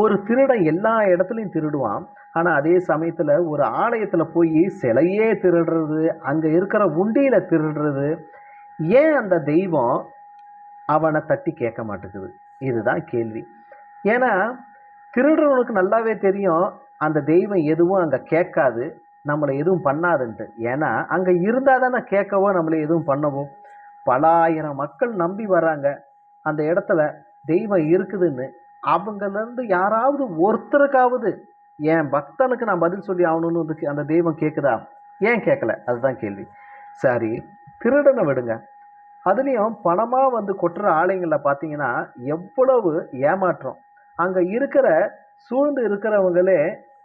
ஒரு திருடன் எல்லா இடத்துலையும் திருடுவான். ஆனால் அதே சமயத்தில் ஒரு ஆலயத்தில் போய் சிலையே திருடுறது அங்கே இருக்கிற உண்டியில் திருடுறது ஏன் அந்த தெய்வம் அவனை தட்டி கேட்க மாட்டேங்குது? இதுதான் கேள்வி. ஏன்னா திருடுறவனுக்கு நல்லாவே தெரியும் அந்த தெய்வம் எதுவும் அங்கே கேட்காது நம்மளை எதுவும் பண்ணாதுன்ட்டு. ஏன்னா அங்கே இருந்தால் தானே கேட்கவோ நம்மளை எதுவும் பண்ணவோ பல ஆயிரம் மக்கள் நம்பி வராங்க அந்த இடத்துல தெய்வம் இருக்குதுன்னு அவங்கலேருந்து யாராவது ஒருத்தருக்காவது என் பக்தனுக்கு நான் பதில் சொல்லி ஆகணும்னு வந்து அந்த தெய்வம் கேட்குதா ஏன் கேட்கல அதுதான் கேள்வி. சரி திருடனை விடுங்க. அதுலேயும் பணமாக வந்து கொட்டுற ஆலயங்களில் பார்த்தீங்கன்னா எவ்வளவு ஏமாற்றம். அங்கே இருக்கிற சூழ்ந்து இருக்கிறவங்களே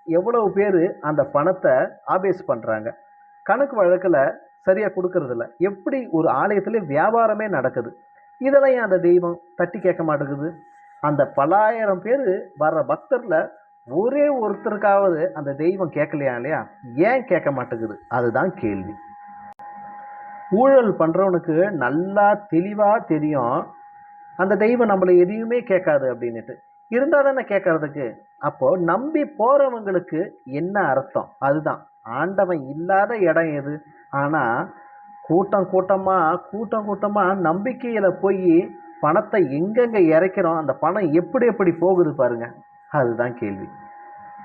எவ்வளவு பேர் அந்த பணத்தை ஆபேஸ் பண்ணுறாங்க கணக்கு வழக்கில் சரியாக கொடுக்கறதில்ல. எப்படி ஒரு ஆலயத்தில் வியாபாரமே நடக்குது? இதெல்லாம் ஏன் அந்த தெய்வம் தட்டி கேட்க மாட்டேங்குது? அந்த பலாயிரம் பேர் வர்ற பக்தரில் ஒரே ஒருத்தருக்காவது அந்த தெய்வம் கேட்கலையா இல்லையா? ஏன் கேட்க மாட்டேங்குது? அதுதான் கேள்வி. ஊழல் பண்ணுறவனுக்கு நல்லா தெளிவாக தெரியும். அந்த தெய்வம் நம்மளை எதையுமே கேட்காது அப்படின்னுட்டு. இருந்தால் தானே கேட்கறதுக்கு. அப்போது நம்பி போகிறவங்களுக்கு என்ன அர்த்தம்? அதுதான். ஆண்டவன் இல்லாத இடம் எது? ஆனால் கூட்டம் கூட்டமாக கூட்டம் கூட்டமாக நம்பிக்கையில் போய் பணத்தை எங்கெங்கே இறைக்கிறோம் அந்த பணம் எப்படி எப்படி போகுது பாருங்க. அதுதான் கேள்வி.